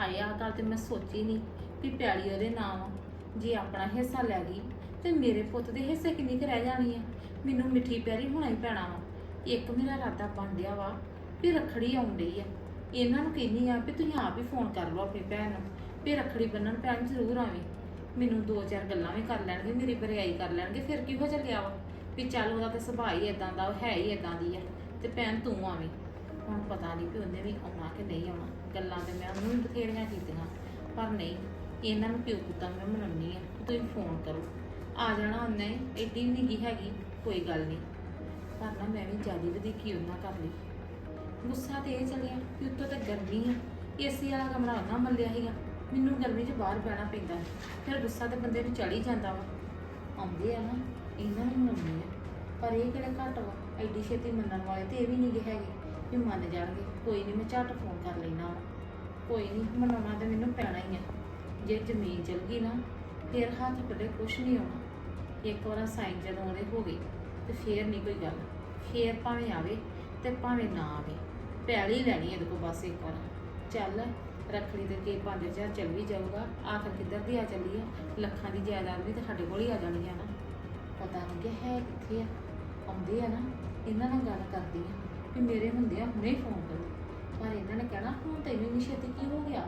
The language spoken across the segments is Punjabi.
ਹਾਏ, ਆਹ ਗੱਲ ਤੇ ਮੈਂ ਸੋਚੀ ਨਹੀਂ ਵੀ ਪਿਆਲੀ ਉਹਦੇ ਨਾਮ ਆ। ਜੇ ਆਪਣਾ ਹਿੱਸਾ ਲੈ ਗਈ, ਤੇ ਮੇਰੇ ਪੁੱਤ ਦੇ ਹਿੱਸੇ ਕਿੰਨੀ ਕੁ ਰਹਿ ਜਾਣੀ ਹੈ ਮੈਨੂੰ ਮਿੱਠੀ ਪਿਆਰੀ ਹੋਣਾ ਹੀ ਪੈਣਾ ਵਾ। ਇੱਕ ਮੇਰਾ ਰਾਦਾ ਬਣ ਗਿਆ ਵਾ ਵੀ ਰਖੜੀ ਆਉਣ ਡਈ ਆ। ਇਹਨਾਂ ਨੂੰ ਕਹਿੰਦੀ ਆ ਵੀ ਤੁਸੀਂ ਆਪ ਹੀ ਫੋਨ ਕਰ ਲਓ ਆਪਣੀ ਭੈਣ ਨੂੰ, ਵੀ ਰਖੜੀ ਬੰਨਣ ਭੈਣ ਜ਼ਰੂਰ ਆਵੇ। ਮੈਨੂੰ ਦੋ ਚਾਰ ਗੱਲਾਂ ਵੀ ਕਰ ਲੈਣਗੇ, ਮੇਰੀ ਬਰਿਆਈ ਕਰ ਲੈਣਗੇ, ਫਿਰ ਕੀ ਹੋ ਚੱਲਿਆ ਵਾ? ਵੀ ਚੱਲ ਉਹਦਾ ਤਾਂ ਸੁਭਾਅ ਹੀ ਇਦਾਂ ਦਾ, ਉਹ ਹੈ ਹੀ ਇਦਾਂ ਦੀ ਆ, ਤੇ ਭੈਣ ਤੂੰ ਆਵੇਂ। ਹੁਣ ਪਤਾ ਨਹੀਂ ਵੀ ਉਹਨੇ ਵੀ ਆਉਣਾ ਕਿ ਨਹੀਂ ਆਉਣਾ। ਗੱਲਾਂ ਤੇ ਮੈਂ ਉਹਨੂੰ ਵੀ ਬਥੇਰੀਆਂ ਕੀਤੀਆਂ, ਪਰ ਨਹੀਂ, ਇਹਨਾਂ ਨੂੰ ਪਿਓ ਪੁੱਤਾਂ ਮੈਂ ਮਨਾਉਣੀ ਆ ਤੁਸੀਂ ਫੋਨ ਕਰੋ। ਆ ਜਾਣਾ ਉਹਨੇ, ਏਡੀ ਵੀ ਨਹੀਂ ਹੈਗੀ, ਕੋਈ ਗੱਲ ਨਹੀਂ ਪਰ ਨਾ ਮੈਂ ਵੀ ਜ਼ਿਆਦਾ ਵਧੀਕੀ ਉਹਨਾਂ ਕਰ ਲਈ ਗੁੱਸਾ ਤੇ ਇਹ ਚੱਲਿਆ ਕਿ ਉੱਤੋਂ ਤਾਂ ਗਰਮੀ ਆ ਏਸੀ ਵਾਲਾ ਕਮਰਾ ਉਹਨਾਂ ਮੱਲਿਆ ਸੀਗਾ। ਮੈਨੂੰ ਗਰਮੀ 'ਚ ਬਾਹਰ ਪੈਣਾ ਪੈਂਦਾ ਫਿਰ ਗੁੱਸਾ ਤੇ ਬੰਦੇ ਨੂੰ ਚੜ ਹੀ ਜਾਂਦਾ ਵਾ। ਆਉਂਦੇ ਆ ਨਾ, ਇਹਨਾਂ ਨੂੰ ਮੰਨਣੀ ਆ। ਪਰ ਇਹ ਕਿਹੜੇ ਘੱਟ ਵਾ? ਐਡੀ ਛੇਤੀ ਮੰਨਣ ਵਾਲੇ ਤੇ ਇਹ ਵੀ ਨਹੀਂ ਹੈਗੇ। ਵੀ ਮੰਨ ਜਾਣਗੇ, ਕੋਈ ਨਹੀਂ ਮੈਂ ਝੱਟ ਫੋਨ ਕਰ ਲੈਣਾ ਵਾ। ਕੋਈ ਨਹੀਂ ਮਨਾਉਣਾ ਤਾਂ ਮੈਨੂੰ ਪੈਣਾ ਹੀ ਆ। ਜੇ ਜ਼ਮੀਨ ਚਲ ਗਈ ਨਾ, ਫਿਰ ਹੱਥ ਪੱਲੇ ਕੁਛ ਨਹੀਂ ਆਉਣਾ। ਇੱਕ ਵਾਰ ਸਾਈਨ ਜਦੋਂ ਉਹਦੇ ਹੋ ਗਏ, ਤੇ ਫੇਰ ਨਹੀਂ ਕੋਈ ਗੱਲ। ਫੇਰ ਭਾਵੇਂ ਆਵੇ ਤੇ ਭਾਵੇਂ ਨਾ ਆਵੇ। ਪੈਲੀ ਲੈਣੀ ਇਹਦੇ ਕੋਲ ਬਸ ਇੱਕ ਵਾਰ। ਚੱਲ, ਰੱਖੜੀ ਤੇ ਕੇ 5000 ਚੱਲ ਵੀ ਜਾਊਗਾ। ਆਖਰ ਕਿੱਧਰ ਦੀ ਆ ਚੱਲੀ ਆ? ਲੱਖਾਂ ਦੀ ਜਾਇਦਾਦ ਵੀ ਤਾਂ ਸਾਡੇ ਕੋਲ ਹੀ ਆ ਜਾਣੀ ਆ ਨਾ। ਪਤਾ ਨਹੀਂ ਕਿ ਹੈ ਕਿੱਥੇ ਆ। ਆਉਂਦੇ ਆ ਨਾ, ਇਹਨਾਂ ਨਾਲ ਗੱਲ ਕਰਦੀ ਆ। ਵੀ ਮੇਰੇ ਹੁੰਦੇ ਆ ਹੁਣੇ ਫੋਨ ਕਰੋ ਪਰ ਇਹਨਾਂ ਨੇ ਕਹਿਣਾ, ਹੁਣ ਤੈਨੂੰ ਨਹੀਂ ਛੇਤੀ ਕੀ ਹੋ ਗਿਆ?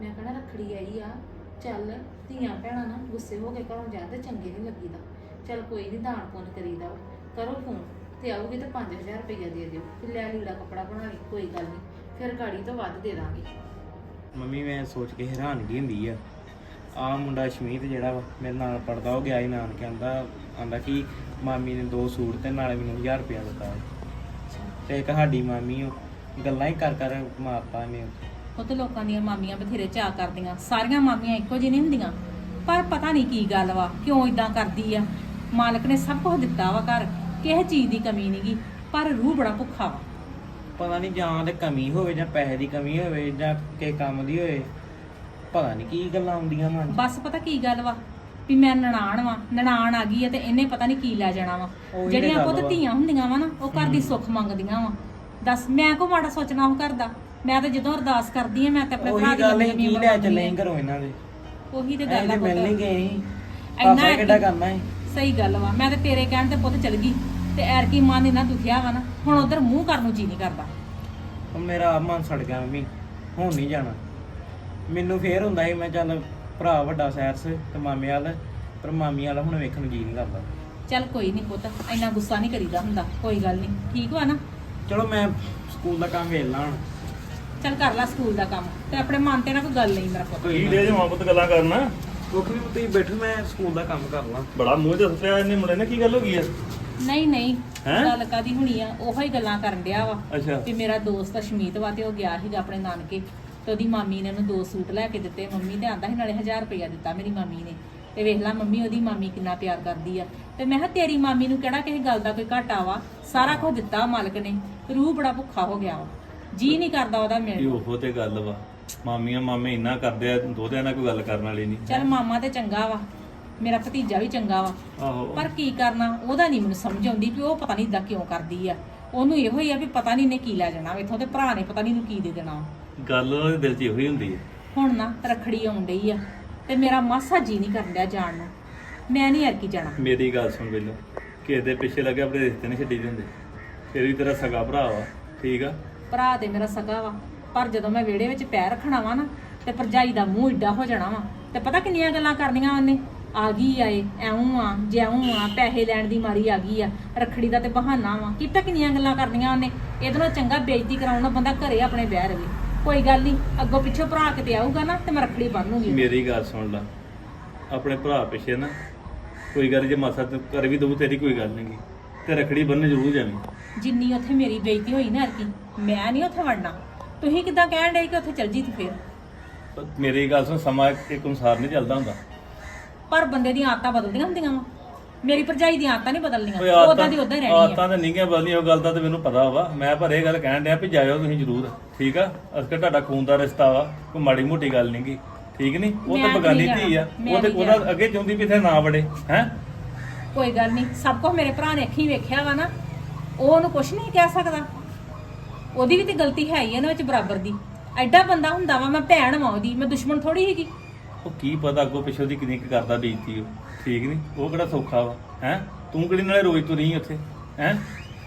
ਮੈਂ ਕਹਿਣਾ, ਰੱਖੜੀ ਆਈ ਆ, ਚੱਲ ਧੀਆਂ ਭੈਣਾਂ ਨਾ ਗੁੱਸੇ ਹੋ ਕੇ ਘਰੋਂ ਜਾਂਦੇ ਚੰਗੇ ਨਹੀਂ ਲੱਗੀਦਾ। ਚੱਲ ਕੋਈ ਨਹੀਂ ਦਾਨ ਪੁੰਨ ਕਰੀਦਾ ਵਾ। ਕਰੋ ਫੋਨ ਤੇ ਆਉਗੀ ਤਾਂ 5000 ਰੁਪਇਆ ਦੇ ਦਿਓ ਤੇ ਲੈ ਲੀੜਾ ਕੱਪੜਾ ਬਣਾ ਲਈ, ਕੋਈ ਗੱਲ ਨਹੀਂ ਫਿਰ ਗਾੜੀ ਤੋਂ ਵੱਧ ਦੇ ਦਾਂਗੇ। ਮੰਮੀ, ਮੈਂ ਸੋਚ ਕੇ ਹੈਰਾਨਗੀ ਹੁੰਦੀ ਆ। ਆ ਮੁੰਡਾ ਸ਼ਮੀਤ ਜਿਹੜਾ ਵਾ, ਮੇਰੇ ਨਾਲ ਪੜਦਾ ਉਹ ਗਿਆ ਹੀ ਨਾਨਕੇ ਆਂਦਾ ਆਂਦਾ ਕਿ ਮਾਮੀ ਨੇ ਦੋ ਸੂਟ ਤੇ ਨਾਲੇ ਮੈਨੂੰ 1000 ਰੁਪਇਆ ਦਿੱਤਾ। ਤੇ ਇੱਕ ਸਾਡੀ ਮਾਮੀ ਉਹ ਗੱਲਾਂ ਹੀ ਕਰ ਕਰ ਮਾਰਤਾ ਨੇ ਉਹ ਤੇ ਲੋਕਾਂ ਦੀਆਂ ਮਾਮੀਆਂ ਬਥੇਰੇ ਚਾਅ ਕਰਦੀਆਂ। ਸਾਰੀਆਂ ਮਾਮੀਆਂ ਇੱਕੋ ਜਿਹੀ ਨਹੀਂ ਹੁੰਦੀਆਂ। ਪਰ ਪਤਾ ਨਹੀਂ ਕੀ ਗੱਲ ਵਾ ਕਿਉਂ ਇਦਾਂ ਕਰਦੀ ਆ? ਮਾਲਕ ਨੇ ਸਭ ਕੁਝ ਦਿੱਤਾ ਵਾ ਘਰ ਕਿਸੇ ਚੀਜ਼ ਦੀ ਕਮੀ ਨਹੀਂਗੀ ਪਰ ਰੂਹ ਬੜਾ ਭੁੱਖਾ ਵਾ। ਪਤਾ ਨਹੀਂ ਜਾਂ ਤੇ ਕਮੀ ਹੋਵੇ ਜਾਂ ਪੈਸੇ ਦੀ ਕਮੀ ਹੋਵੇ ਜਾਂ ਕਿਸੇ ਕੰਮ ਦੀ ਹੋਵੇ ਪਤਾ ਨਹੀਂ ਕੀ ਗੱਲਾਂ ਆਉਂਦੀਆਂ ਮਨ 'ਚ। ਬਸ ਪਤਾ ਕੀ ਗੱਲ ਵਾ ਵੀ ਮੈਂ ਨਨਾਣ ਵਾ ਨਨਾਣ ਆ ਗਈ ਆ ਤੇ ਇਹਨੇ ਪਤਾ ਨਹੀਂ ਕੀ ਲੈ ਜਾਣਾ ਵਾ। ਉਹੀ ਤੇ ਜਿਹੜੀਆਂ ਗੱਲ ਪੁੱਤ ਵਾ। ਧੀਆਂ ਹੁੰਦੀਆਂ ਵਾ ਨਾ ਉਹ ਘਰ ਦੀ ਸੁੱਖ ਮੰਗਦੀਆਂ ਵਾ। ਦੱਸ ਮੈਂ ਕੋ ਮਾੜਾ ਸੋਚਣਾ ਉਹ ਕਰਦਾ ਮੈਂ ਤਾਂ ਜਦੋਂ ਅਰਦਾਸ ਕਰਦੀ ਆ ਮੈਂ ਤੇ ਆਪਣੇ ਭਰਾ ਉਹੀ ਦੀ ਗੱਲ ਲੰਮੀ ਹੈ ਕੀ ਉਮਰ ਲੈ ਚੱਲੇ। ਘਰੋਂ ਇਹਨਾਂ ਦੇ? ਉਹੀ ਤੇ ਗੱਲ ਆ ਮਿਲ ਨਹੀਂ ਪੁੱਤ। ਗਏ ਸੀ। ਪਾਸਾ ਕਿੱਡਾ ਐ- ਕਰਨਾ ਹੈ ਸਹੀ ਗੱਲ ਵਾ ਮੈਂ ਤੇ ਤੇਰੇ ਕਹਿਣ ਤੇ ਪੁੱਤ ਚਲ ਗਈ। ਤੇ ਐਰਕੀ ਮਨ ਇੰਨਾ ਦੁਖਿਆ ਵਾ ਨਾ ਹੁਣ ਉਧਰ ਮੂੰਹ ਕਰਨ ਨੂੰ ਜੀ ਨਹੀਂ ਕਰਦਾ। ਮੇਰਾ ਆਪ ਮਨ ਸੜ ਗਿਆ ਮੰਮੀ ਹੁਣ ਨਹੀਂ ਜਾਣਾ। ਮੈਨੂੰ ਫੇਰ ਹੁੰਦਾ ਸੀ ਮੈਂ ਚੱਲ ਭਰਾ ਵੱਡਾ ਸੈਰਸ ਤੇ ਮਾਮੇ ਵਾਲ ਪਰ ਮਾਮੀ ਵਾਲਾ ਹੁਣ ਵੇਖਣ ਨੂੰ ਜੀ ਨਹੀਂ ਕਰਦਾ। ਚੱਲ ਕੋਈ ਨਹੀਂ ਪੁੱਤ ਇੰਨਾ ਗੁੱਸਾ ਨਹੀਂ ਕਰੀਦਾ ਹੁੰਦਾ ਕੋਈ ਗੱਲ ਨਹੀਂ ਠੀਕ ਵਾ ਨਾ? ਚਲੋ ਮੈਂ ਸਕੂਲ ਦਾ ਕੰਮ ਵੇਖ ਲਾਂ ਹੁਣ। ਚੱਲ ਕਰ ਲੈ ਸਕੂਲ ਦਾ ਕੰਮ ਤੇ ਆਪਣੇ ਮਨ ਤੇ ਨਾ ਕੋਈ ਗੱਲ ਨਹੀਂ ਮੇਰਾ ਪੁੱਤ। ਕੀ ਦੇ ਜਮਾ ਪੁੱਤ ਗੱਲਾਂ ਕਰਨਾ। ਕੁੱਖ ਵੀ ਤੁਸੀਂ ਬੈਠੋ ਮੈਂ ਸਕੂਲ ਦਾ ਕੰਮ ਕਰ ਲਾਂ। ਬੜਾ ਮੂੰਹ ਤੇ ਸੁੱਟਿਆ ਇਹਨੇ ਮੁੰਡੇ ਨੇ ਕੀ ਗੱਲ ਹੋ ਗਈ ਆ? ਨਹੀਂ ਨਹੀਂ ਹੈਂ? ਗੱਲ ਕਾਦੀ ਹੋਣੀ ਆ ਉਹੋ ਹੀ ਗੱਲਾਂ ਕਰਨ ਡਿਆ ਵਾ। ਅੱਛਾ। ਵੀ ਮੇਰਾ ਦੋਸਤ ਅਸ਼ਮੀਤ ਵਾ ਤੇ ਉਹ ਗਿਆ ਸੀਗਾ ਆਪਣੇ ਨਾਨਕੇ। ਤੇ ਉਹਦੀ ਮਾਮੀ ਨੇ ਉਹਨੂੰ ਦੋ ਸੂਟ ਲੈ ਕੇ ਦਿੱਤੇ ਮੰਮੀ ਤੇ ਆਂਦਾ ਸੀ ਨਾਲੇ 1000 ਰੁਪਇਆ ਦਿੱਤਾ ਮੇਰੀ ਮਾਮੀ ਨੇ। ਤੇ ਵੇਖ ਲੈ ਮੰਮੀ ਉਹਦੀ ਮਾਮੀ ਕਿੰਨਾ ਪਿਆਰ ਕਰਦੀ ਆ। ਤੇ ਮੈਂ ਕਿਹਾ ਤੇਰੀ ਮਾਮੀ ਨੂੰ ਕਿਹੜਾ ਕਿਸੇ ਗੱਲ ਦਾ ਕੋਈ ਘਾਟਾ ਵਾ? ਸਾਰਾ ਕੁਝ ਦਿੱਤਾ ਮਾਲਕ ਨੇ। ਰੂਹ ਬੜਾ ਭੁੱਖਾ ਹੋ ਗਿਆ ਵਾ। ਜੀ ਨਹੀਂ ਕਰਦਾ ਉਹਦਾ ਇਹ ਮਿਲਣ। ਨੂੰ। ਉਹੋ ਤੇ ਗੱਲ ਵਾ। ਮਾਮੀਆਂ ਮਾਮੇ ਇੰਨਾ ਕਰਦੇ ਆ ਦੋਦਿਆਂ ਨਾਲ ਕੋਈ ਗੱਲ ਕਰਨ ਵਾਲੀ ਨਹੀਂ। ਚੱਲ ਮਾਮਾ ਤੇ ਚੰਗਾ ਵਾ। ਮੇਰਾ ਭਤੀਜਾ ਵੀ ਚੰਗਾ ਵਾ। ਆਹੋ। ਪਰ ਕੀ ਕਰਨਾ ਉਹਦਾ ਨਹੀਂ ਮੈਨੂੰ ਸਮਝ ਆਉਂਦੀ ਵੀ ਉਹ ਪਤਾ ਨਹੀਂ ਇਦਾਂ ਕਿਉਂ ਕਰਦੀ ਆ। ਉਹਨੂੰ ਇਹੋ ਹੀ ਆ ਵੀ ਪਤਾ ਨਹੀਂ ਨੇ ਕੀ ਲੈ ਜਾਣਾ ਇਥੋਂ ਤੇ ਭਰਾ ਨੇ ਪਤਾ ਨਹੀਂ ਨੂੰ ਕੀ ਦੇ ਦੇਣਾ ਗੱਲ ਉਹਦੇ ਦਿਲ 'ਚ ਇਹੋ ਹੀ ਹੁੰਦੀ ਹੈ। ਹੁਣ ਨਾ ਰਖੜੀ ਆਉਣ ਡਈ ਆ ਤੇ ਮੇਰਾ ਮਾਸਾ ਜੀ ਨਹੀਂ ਕਰਨ ਡਿਆ ਜਾਣ ਨੂੰ। ਮੈਂ ਨਹੀਂ ਐਰਕੀ ਜਾਣਾ। ਮੇਰੀ ਗੱਲ ਸੁਣ ਪਹਿਲਾਂ ਕਿਸੇ ਦੇ ਪਿੱਛੇ ਲੱਗੇ ਆਪਣੇ ਰਿਸ਼ਤੇ ਨਹੀਂ ਛੱਡੀ ਦਿੰਦੇ ਫਿਰ ਵੀ ਤੇਰਾ ਸਗਾ ਭਰਾ ਵਾ ਠੀਕ ਆ? ਭਰਾ ਤੇ ਮੇਰਾ ਸਗਾ ਵਾ ਪਰ ਜਦੋਂ ਮੈਂ ਵਿਹੜੇ ਵਿੱਚ ਪੈਰ ਰੱਖਣਾ ਵਾ ਨਾ ਤੇ ਭਰਜਾਈ ਦਾ ਮੂੰਹ ਏਡਾ ਹੋ ਜਾਣਾ ਵਾ ਤੇ ਪਤਾ ਕਿੰਨੀਆਂ ਗੱਲਾਂ ਕਰਨੀਆਂ ਉਹਨੇ? ਆ ਗਈ ਆਏ ਐਉਂ ਆ ਜਿਉਂ ਆ ਪੈਸੇ ਲੈਣ ਦੀ ਮਾਰੀ ਆ ਗਈ ਆ ਰਖੜੀ ਦਾ ਤੇ ਬਹਾਨਾ ਵਾ। ਕਿਤਾ ਕਿੰਨੀਆਂ ਗੱਲਾਂ ਕਰਨੀਆਂ ਉਹਨੇ? ਇਹਦੇ ਨਾਲੋਂ ਚੰਗਾ ਬੇਇੱਜ਼ਤੀ ਕਰਾਉਣਾ ਬੰਦਾ ਘਰੇ ਆਪਣੇ ਬਹਿ ਰਵੇ। ਕੋਈ ਗੱਲ ਨਹੀਂ ਅੱਗੋਂ ਪਿੱਛੋਂ ਭਰਾ ਕਿਤੇ ਆਊਗਾ ਨਾ ਤੇ ਮੈਂ ਰਖੜੀ ਬੰਨੂਗੀ ਮੇਰੀ ਗੱਲ ਸੁਣ ਲੈ। ਆਪਣੇ ਭਰਾ ਪਿੱਛੇ ਨਾ ਕੋਈ ਗੱਲ ਜੇ ਮਾਸਾ ਤੂੰ ਕਰ ਵੀ ਦਊ ਤੇਰੀ ਕੋਈ ਗੱਲ ਨਹੀਂ ਤੇ ਰਖੜੀ ਬੰਨ ਜ਼ਰੂਰ ਜਾਵੀਂ ਜਿੰਨੀ ਉੱਥੇ ਮੇਰੀ ਬੇਇੱਜ਼ਤੀ ਹੋਈ ਨਾ ਅਰਕੀ ਮੈਂ ਨਹੀਂ ਉੱਥੇ ਵੜਨਾ। ਤੁਸੀਂ ਕਿਦਾਂ ਕਹਿਣ ਡੇ ਕਿ ਉੱਥੇ ਚਲ ਜੀ ਤੂੰ ਫੇਰ? ਪਰ ਮੇਰੀ ਗੱਲ ਸੁਣ ਸਮਾਂ ਇੱਕ ਅਨੁਸਾਰ ਨਹੀਂ ਚੱਲਦਾ ਹੁੰਦਾ। ਪਰ ਬੰਦੇ ਦੀਆਂ ਆਦਤਾਂ ਬਦਲਦੀਆਂ ਹੁੰਦੀਆਂ ਵਾ। ਮੇਰੀ ਭਰਜਾਈ ਦੀਆਂ ਆਦਤਾਂ ਨਹੀਂ ਓਏ ਬਦਲਣੀਆਂ ਉਦਾਂ ਦੀ ਉਦਾਂ ਹੀ ਰਹਿਣੀ ਆ। ਆਦਤਾਂ ਤਾਂ ਨਹੀਂ ਗਿਆ ਬਦਲੀਆਂ ਉਹ ਗੱਲ ਦਾ ਤੇ ਮੈਨੂੰ ਪਤਾ ਵਾ। ਮੈਂ ਪਰ ਇਹ ਗੱਲ ਕਹਿਣ ਡਿਆ ਵੀ ਜਾਇਓ ਤੁਸੀਂ ਜ਼ਰੂਰ ਠੀਕ ਆ? ਅਸਕਰ ਤੁਹਾਡਾ ਖੂਨ ਦਾ ਰਿਸ਼ਤਾ ਵਾ ਕੋਈ ਮਾੜੀ ਮੋਟੀ ਗੱਲ ਨਹੀਂਗੀ ਠੀਕ ਨਹੀਂ? ਉਹ ਤਾਂ ਬਗਾਨੀ ਨਹੀਂ ਧੀ ਆ। ਉਹ ਤੇ ਨਹੀਂ ਉਹਦਾ ਅੱਗੇ ਚਾਹੁੰਦੀ ਵੀ ਇੱਥੇ ਨਾ ਵੜੇ ਹੈ? ਕੋਈ ਗੱਲ ਨਹੀਂ ਸਭ ਕੁਝ ਮੇਰੇ ਭਰਾ ਨੇ ਅੱਖੀਂ ਵੇਖਿਆ ਵਾ ਨਾ ਉਹ ਉਹਨੂੰ ਕੁਝ ਨਹੀਂ ਕਹਿ ਸਕਦਾ। ਉਹਦੀ ਵੀ ਤੇ ਗਲਤੀ ਹੈ ਹੀ ਆ ਨਾ ਵਿੱਚ ਬਰਾਬਰ ਦੀ। ਐਡਾ ਬੰਦਾ ਹੁੰਦਾ ਵਾ ਮੈਂ ਭੈਣ ਵਾਂ ਉਹਦੀ ਮੈਂ ਦੁਸ਼ਮਣ ਥੋੜੀ ਹੈਗੀ। ਉਹ ਕੀ ਪਤਾ ਅੱਗੋਂ ਪਿੱਛੋਂ ਦੀ ਕਿੰਨੀ ਕੁ ਕਰਦਾ ਬੇਇੱਜ਼ਤੀ ਉਹ। ਠੀਕ ਨਹੀਂ ਉਹ ਕਿਹੜਾ ਸੌਖਾ ਵਾ ਹੈ? ਤੂੰ ਕਿਹੜੀ ਨਾਲੇ ਰੋਜ਼ ਤੁਰੀ ਉੱਥੇ ਹੈ?